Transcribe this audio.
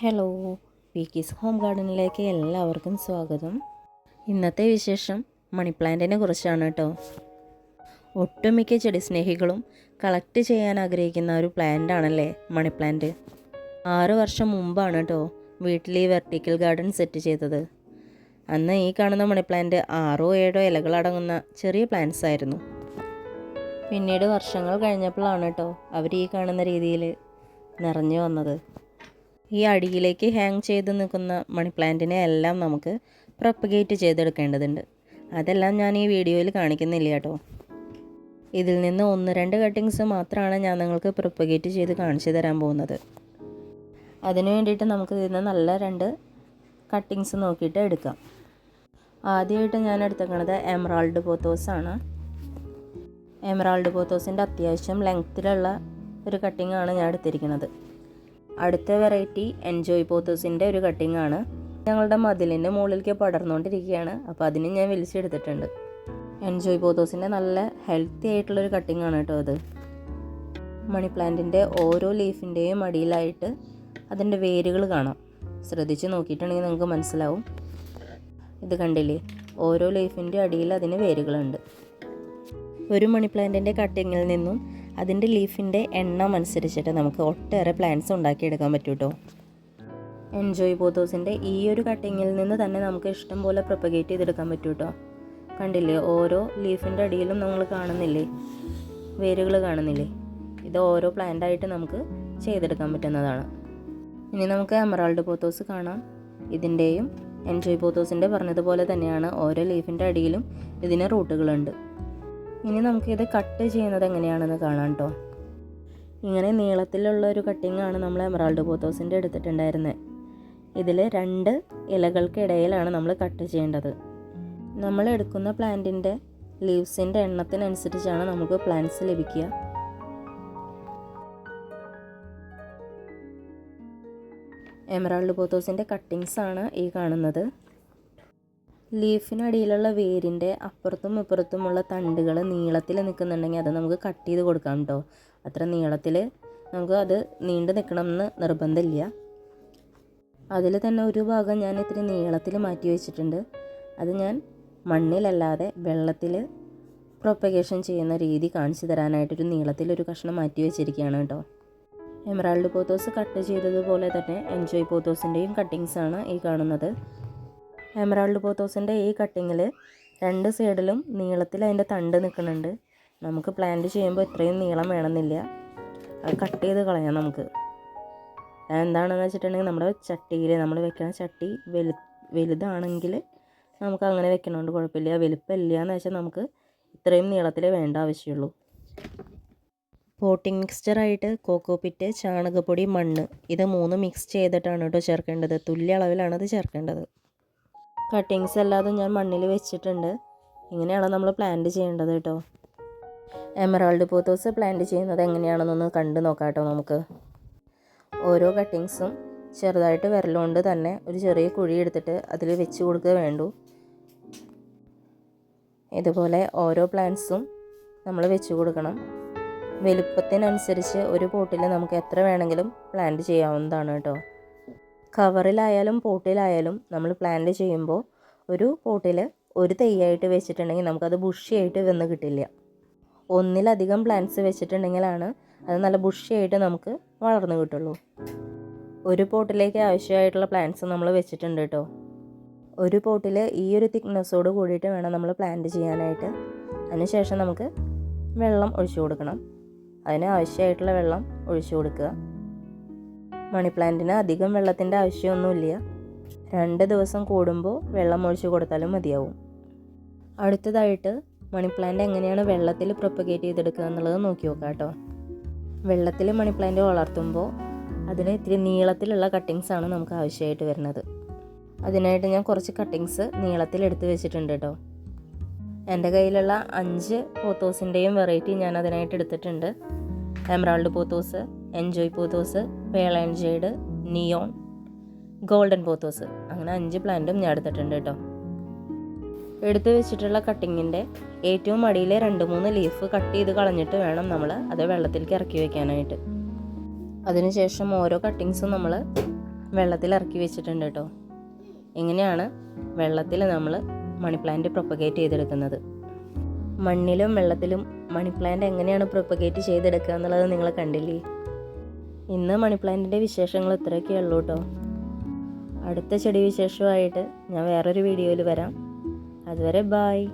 Hello വീക്കീസ് home ഗാർഡനിലേക്ക് എല്ലാവർക്കും സ്വാഗതം. ഇന്നത്തെ വിശേഷം മണി പ്ലാന്റിനെ കുറിച്ചാണ് കേട്ടോ ഒട്ടുമിക്ക ചെടി സ്നേഹികളും കളക്റ്റ് ചെയ്യാൻ ആഗ്രഹിക്കുന്ന ഒരു പ്ലാന്റ് ആണല്ലേ മണി പ്ലാന്റ് ആറ് വർഷം മുമ്പാണ് കേട്ടോ വീട്ടിൽ ഈ വെർട്ടിക്കൽ ഗാർഡൻ സെറ്റ് ചെയ്തത്. അന്ന് ഈ കാണുന്ന മണി പ്ലാന്റ് ആറോ ഏഴോ ഇലകളടങ്ങുന്ന ചെറിയ പ്ലാന്റ്സ് ആയിരുന്നു. പിന്നീട് വർഷങ്ങൾ കഴിഞ്ഞപ്പോഴാണ് കേട്ടോ അവർ ഈ കാണുന്ന രീതിയിൽ നിറഞ്ഞു വന്നത്. ഈ അടിയിലേക്ക് ഹാങ് ചെയ്ത് നിൽക്കുന്ന മണി പ്ലാന്റിനെ എല്ലാം നമുക്ക് പ്രൊപ്പഗേറ്റ് ചെയ്തെടുക്കേണ്ടതുണ്ട്. അതെല്ലാം ഞാൻ ഈ വീഡിയോയിൽ കാണിക്കുന്നില്ല കേട്ടോ. ഇതിൽ നിന്ന് ഒന്ന് രണ്ട് കട്ടിങ്സ് മാത്രമാണ് ഞാൻ നിങ്ങൾക്ക് പ്രൊപ്പഗേറ്റ് ചെയ്ത് കാണിച്ചു തരാൻ പോകുന്നത്. അതിനു വേണ്ടിയിട്ട് നമുക്ക് ഇതിന് നല്ല രണ്ട് കട്ടിങ്സ് നോക്കിയിട്ട് എടുക്കാം. ആദ്യമായിട്ട് ഞാൻ എടുത്തേക്കണത് എമറാൾഡ് പോത്തോസ് ആണ്. എമറാൾഡ് പോത്തോസിന്റെ അത്യാവശ്യം ലെങ്ത്തിലുള്ള ഒരു കട്ടിങ്ങാണ് ഞാൻ എടുത്തിരിക്കുന്നത്. അടുത്ത വെറൈറ്റി എൻജോയ് പോത്തേഴ്സിന്റെ ഒരു കട്ടിംഗ് ആണ്. ഞങ്ങളുടെ മതിലിന്റെ മുകളിലേക്ക് പടർന്നുകൊണ്ടിരിക്കുകയാണ്. അപ്പോൾ അതിന് ഞാൻ വലിച്ചെടുത്തിട്ടുണ്ട്. എൻജോയ് പോത്തോസിന്റെ നല്ല ഹെൽത്തി ആയിട്ടുള്ളൊരു കട്ടിംഗ് ആണ് കേട്ടോ അത്. മണി പ്ലാന്റിന്റെ ഓരോ ലീഫിന്റെയും അടിയിലായിട്ട് അതിന്റെ വേരുകൾ കാണാം. ശ്രദ്ധിച്ച് നോക്കിയിട്ടുണ്ടെങ്കിൽ നിങ്ങൾക്ക് മനസ്സിലാവും. ഇത് കണ്ടില്ലേ? ഓരോ ലീഫിന്റെ അടിയിൽ അതിന് വേരുകളുണ്ട്. ഒരു മണി പ്ലാന്റിന്റെ കട്ടിങ്ങിൽ നിന്നും അതിന്റെ ലീഫിന്റെ എണ്ണം അനുസരിച്ചിട്ട് നമുക്ക് ഒട്ടേറെ പ്ലാന്റ്സ് ഉണ്ടാക്കിയെടുക്കാൻ പറ്റും കേട്ടോ എൻജോയ് പോത്തോസിന്റെ ഈ ഒരു കട്ടിങ്ങിൽ നിന്ന് തന്നെ നമുക്ക് ഇഷ്ടം പോലെ പ്രൊപ്പഗേറ്റ് ചെയ്തെടുക്കാൻ പറ്റും കേട്ടോ കണ്ടില്ലേ? ഓരോ ലീഫിന്റെ അടിയിലും നമ്മൾ കാണുന്നില്ലേ? വേരുകൾ കാണുന്നില്ലേ? ഇത് ഓരോ പ്ലാന്റായിട്ട് നമുക്ക് ചെയ്തെടുക്കാൻ പറ്റുന്നതാണ്. ഇനി നമുക്ക് എമറാൾഡ് പോത്തോസ് കാണാം. ഇതിന്റെയും എൻജോയ് പോത്തോസിന്റെ പറഞ്ഞതുപോലെ തന്നെയാണ് ഓരോ ലീഫിന്റെ അടിയിലും ഇതിന് റൂട്ടുകളുണ്ട് ഇനി നമുക്കിത് കട്ട് ചെയ്യുന്നത് എങ്ങനെയാണെന്ന് കാണാം കേട്ടോ ഇങ്ങനെ നീളത്തിലുള്ള ഒരു കട്ടിംഗ് ആണ് നമ്മൾ എമറാൾഡ് പോത്തോസിന്റെ എടുത്തിട്ടുണ്ടായിരുന്നത് ഇതിൽ രണ്ട് ഇലകൾക്കിടയിലാണ് നമ്മൾ കട്ട് ചെയ്യേണ്ടത്. നമ്മൾ എടുക്കുന്ന പ്ലാന്റിന്റെ ലീവ്സിന്റെ എണ്ണത്തിനനുസരിച്ചാണ് നമുക്ക് പ്ലാന്റ്സ് ലഭിക്കുക. എമറാൾഡ് പോത്തോസിന്റെ കട്ടിങ്സ് ആണ് ഈ കാണുന്നത്. ലീഫിനടിയിലുള്ള വേരിന്റെ അപ്പുറത്തും ഇപ്പുറത്തുമുള്ള തണ്ടുകൾ നീളത്തിൽ നിൽക്കുന്നുണ്ടെങ്കിൽ അത് നമുക്ക് കട്ട് ചെയ്ത് കൊടുക്കാം കേട്ടോ. അത്ര നീളത്തിൽ നമുക്ക് അത് നീണ്ടു നിൽക്കണമെന്ന് നിർബന്ധമില്ല. അതിൽ തന്നെ ഒരു ഭാഗം ഞാൻ ഇത്തിരി നീളത്തിൽ മാറ്റി വെച്ചിട്ടുണ്ട്. അത് ഞാൻ മണ്ണിലല്ലാതെ വെള്ളത്തിൽ പ്രൊപ്പഗേഷൻ ചെയ്യുന്ന രീതി കാണിച്ചു തരാനായിട്ടൊരു നീളത്തിലൊരു കഷ്ണം മാറ്റി വെച്ചിരിക്കുകയാണ് കേട്ടോ. എമറാൾഡ് പോത്തോസ് കട്ട് ചെയ്തതുപോലെ തന്നെ എൻജോയ് പോത്തോസിന്റെയും കട്ടിങ്സാണ് ഈ കാണുന്നത്. എമറാൾഡ് പോത്തോസിന്റെ ഈ കട്ടിങ്ങിൽ രണ്ട് സൈഡിലും നീളത്തിൽ അതിന്റെ തണ്ട് നിൽക്കുന്നുണ്ട്. നമുക്ക് പ്ലാന്റ് ചെയ്യുമ്പോൾ ഇത്രയും നീളം വേണമെന്നില്ല. അത് കട്ട് ചെയ്ത് കളയാം നമുക്ക്. എന്താണെന്ന് വെച്ചിട്ടുണ്ടെങ്കിൽ നമ്മുടെ ചട്ടിയിൽ നമ്മൾ വെക്കുന്ന ചട്ടി വലു വലുതാണെങ്കിൽ നമുക്ക് അങ്ങനെ വെക്കണോണ്ട് കുഴപ്പമില്ല. വലുപ്പമില്ല എന്ന് വെച്ചാൽ നമുക്ക് ഇത്രയും നീളത്തിൽ വേണ്ട ആവശ്യമുള്ളൂ. പോട്ടിംഗ് മിക്സ്ചറായിട്ട് കോക്കോപ്പിറ്റ് ചാണകപ്പൊടി മണ്ണ് ഇത് മൂന്ന് മിക്സ് ചെയ്തിട്ടാണ് കേട്ടോ ചേർക്കേണ്ടത്. തുല്യ അളവിലാണ് അത് ചേർക്കേണ്ടത്. കട്ടിങ്സ് അല്ലാതെ ഞാൻ മണ്ണിൽ വെച്ചിട്ടുണ്ട്. ഇങ്ങനെയാണ് നമ്മൾ പ്ലാന്റ് ചെയ്യേണ്ടത് കേട്ടോ എമറാൾഡ് പോത്തോസ് പ്ലാന്റ് ചെയ്യുന്നത് എങ്ങനെയാണെന്നൊന്ന് കണ്ടു നോക്കാം കേട്ടോ നമുക്ക്. ഓരോ കട്ടിങ്സും ചെറുതായിട്ട് വിരലുകൊണ്ട് തന്നെ ഒരു ചെറിയ കുഴി എടുത്തിട്ട് അതിൽ വെച്ച് കൊടുക്കുക വേണ്ടു. ഇതുപോലെ ഓരോ പ്ലാന്റ്സും നമ്മൾ വെച്ച് കൊടുക്കണം. വലുപ്പത്തിനനുസരിച്ച് ഒരു പോട്ടിൽ നമുക്ക് എത്ര വേണമെങ്കിലും പ്ലാന്റ് ചെയ്യാവുന്നതാണ് കേട്ടോ കവറിലായാലും പോട്ടിലായാലും നമ്മൾ പ്ലാന്റ് ചെയ്യുമ്പോൾ ഒരു പോട്ടിൽ ഒരു തൈയായിട്ട് വെച്ചിട്ടുണ്ടെങ്കിൽ നമുക്കത് ബുഷിയായിട്ട് വന്ന് കിട്ടില്ല. ഒന്നിലധികം പ്ലാന്റ്സ് വെച്ചിട്ടുണ്ടെങ്കിലാണ് അത് നല്ല ബുഷിയായിട്ട് നമുക്ക് വളർന്നു കിട്ടുള്ളൂ. ഒരു പോട്ടിലേക്ക് ആവശ്യമായിട്ടുള്ള പ്ലാന്റ്സ് നമ്മൾ വെച്ചിട്ടുണ്ട് കേട്ടോ. ഒരു പോട്ടിൽ ഈ ഒരു തിക്നെസ്സോട് കൂടിയിട്ട് വേണം നമ്മൾ പ്ലാന്റ് ചെയ്യാനായിട്ട്. അതിനുശേഷം നമുക്ക് വെള്ളം ഒഴിച്ചു കൊടുക്കണം. അതിന് ആവശ്യമായിട്ടുള്ള വെള്ളം ഒഴിച്ചു കൊടുക്കുക. മണി പ്ലാന്റിന് അധികം വെള്ളത്തിന്റെ ആവശ്യമൊന്നുമില്ല. രണ്ട് ദിവസം കൂടുമ്പോൾ വെള്ളം ഒഴിച്ചു കൊടുത്താലും മതിയാവും. അടുത്തതായിട്ട് മണി പ്ലാന്റ് എങ്ങനെയാണ് വെള്ളത്തിൽ പ്രൊപ്പഗേറ്റ് ചെയ്തെടുക്കുക എന്നുള്ളത് നോക്കി നോക്കാം കേട്ടോ. വെള്ളത്തിൽ മണി പ്ലാന്റ് വളർത്തുമ്പോൾ അതിന് ഇത്തിരി നീളത്തിലുള്ള കട്ടിങ്സ് ആണ് നമുക്ക് ആവശ്യമായിട്ട് വരുന്നത്. അതിനായിട്ട് ഞാൻ കുറച്ച് കട്ടിങ്സ് നീളത്തിൽ എടുത്ത് വെച്ചിട്ടുണ്ട് കേട്ടോ. എന്റെ കയ്യിലുള്ള അഞ്ച് പോത്തോസിന്റെയും വെറൈറ്റി ഞാൻ അതിനായിട്ട് എടുത്തിട്ടുണ്ട്. Emerald pothos enjoy pothos pearl and jade neon golden pothos അങ്ങനെ അഞ്ച് പ്ലാന്റും ഞാൻ എടുത്തിട്ടുണ്ട് കേട്ടോ. എടുത്തു വെച്ചിട്ടുള്ള കട്ടിങ്ങിന്റെ ഏറ്റവും അടിയിലെ രണ്ട് മൂന്ന് ലീഫ് കട്ട് ചെയ്ത് കളഞ്ഞിട്ട് വേണം നമ്മൾ അത് വെള്ളത്തിലേക്ക് ഇറക്കി വെക്കാനായിട്ട്. അതിനുശേഷം ഓരോ കട്ടിങ്സും നമ്മൾ വെള്ളത്തിൽ ഇറക്കി വെച്ചിട്ടുണ്ട് കേട്ടോ. ഇങ്ങനെയാണ് വെള്ളത്തിൽ നമ്മൾ മണി പ്ലാന്റ് പ്രൊപ്പഗേറ്റ് ചെയ്തെടുക്കുന്നത്? മണ്ണിലും വെള്ളത്തിലും മണി പ്ലാന്റ് എങ്ങനെയാണ് പ്രൊപ്പഗേറ്റ് ചെയ്തെടുക്കുക എന്നുള്ളത് നിങ്ങൾ കണ്ടില്ലേ? ഇന്ന് മണി പ്ലാന്റിന്റെ വിശേഷങ്ങൾ ഇത്രയൊക്കെ ഉള്ളൂ കേട്ടോ. അടുത്ത ചെടി വിശേഷമായിട്ട് ഞാൻ വേറൊരു വീഡിയോയിൽ വരാം. അതുവരെ ബായ്